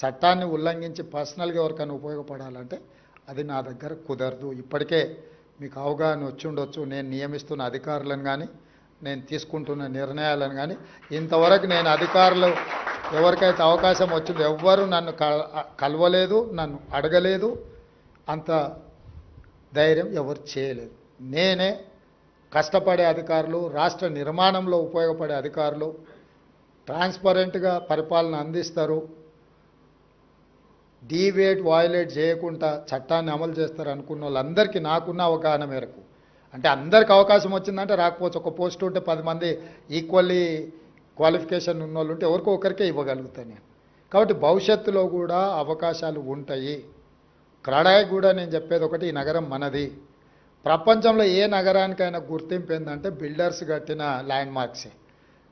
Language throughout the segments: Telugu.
చట్టాన్ని ఉల్లంఘించి పర్సనల్గా ఎవరికైనా ఉపయోగపడాలంటే అది నా దగ్గర కుదరదు. ఇప్పటికే మీకు అవగాహన వచ్చిండొచ్చు. నేను నియమిస్తున్న అధికారులను కానీ నేను తీసుకుంటున్న నిర్ణయాలను కానీ ఇంతవరకు నేను అధికారులు ఎవరికైతే అవకాశం వచ్చిందో ఎవ్వరూ నన్ను కల- కలవలేదు నన్ను అడగలేదు. అంత ధైర్యం ఎవరు చేయలేదు. నేనే కష్టపడే అధికారులు రాష్ట్ర నిర్మాణంలో ఉపయోగపడే అధికారులు ట్రాన్స్పరెంట్గా పరిపాలన అందిస్తారు. డీవేట్ వాయులేట్ చేయకుండా చట్టాన్ని అమలు చేస్తారు అనుకున్న వాళ్ళందరికీ నాకున్న అవగాహన మేరకు. అంటే అందరికి అవకాశం వచ్చిందంటే రాకపోవచ్చు. ఒక పోస్ట్ ఉంటే పది మంది ఈక్వల్లీ క్వాలిఫికేషన్ ఉన్న వాళ్ళు ఉంటే ఎవరికో ఒకరికే ఇవ్వగలుగుతాను నేను. కాబట్టి భవిష్యత్తులో కూడా అవకాశాలు ఉంటాయి. క్రడాయి కూడా నేను చెప్పేది ఒకటి ఈ నగరం మనది. ప్రపంచంలో ఏ నగరానికైనా గుర్తింపు ఏంటంటే బిల్డర్స్ కట్టిన ల్యాండ్ మార్క్సే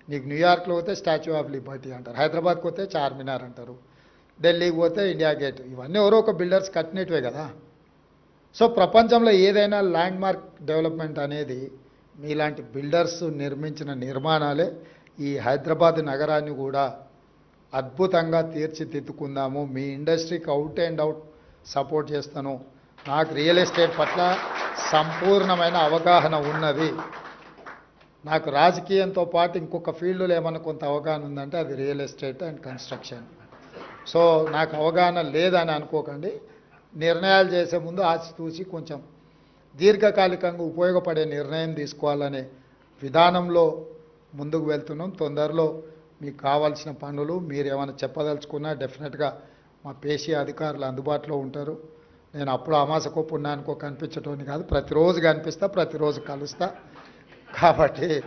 నీకు న్యూయార్క్లో పోతే స్టాచ్యూ ఆఫ్ లిబర్టీ అంటారు. హైదరాబాద్కి పోతే చార్మినార్ అంటారు. ఢిల్లీకి పోతే ఇండియా గేట్. ఇవన్నీ ఎవరో ఒక బిల్డర్స్ కట్టినట్టువే కదా. సో ప్రపంచంలో ఏదైనా ల్యాండ్ మార్క్ డెవలప్మెంట్ అనేది మీలాంటి బిల్డర్స్ నిర్మించిన నిర్మాణాలే ఈ హైదరాబాద్ నగరాన్ని కూడా అద్భుతంగా తీర్చిదిద్దుకుందాము. మీ ఇండస్ట్రీకి అవుట్ అండ్ అవుట్ సపోర్ట్ చేస్తాను. నాకు రియల్ ఎస్టేట్ పట్ల సంపూర్ణమైన అవగాహన ఉన్నది. నాకు రాజకీయంతో పాటు ఇంకొక ఫీల్డ్లో ఏమైనా కొంత అవగాహన ఉందంటే అది real estate and construction. So నాకు అవగాహన లేదని అనుకోకండి. నిర్ణయాలు చేసే ముందు ఆచితూచి కొంచెం దీర్ఘకాలికంగా ఉపయోగపడే నిర్ణయం తీసుకోవాలనే విధానంలో ముందుకు వెళ్తున్నాం. తొందరలో మీకు కావాల్సిన పనులు మీరు ఏమైనా చెప్పదలుచుకున్నా డెఫినెట్గా మా పేషీ అధికారులు అందుబాటులో ఉంటారు. నేను అప్పుడు అమాసకో పుణ్యానికో కనిపించటోని కాదు. ప్రతిరోజు కనిపిస్తా ప్రతిరోజు కలుస్తా. కాబట్టి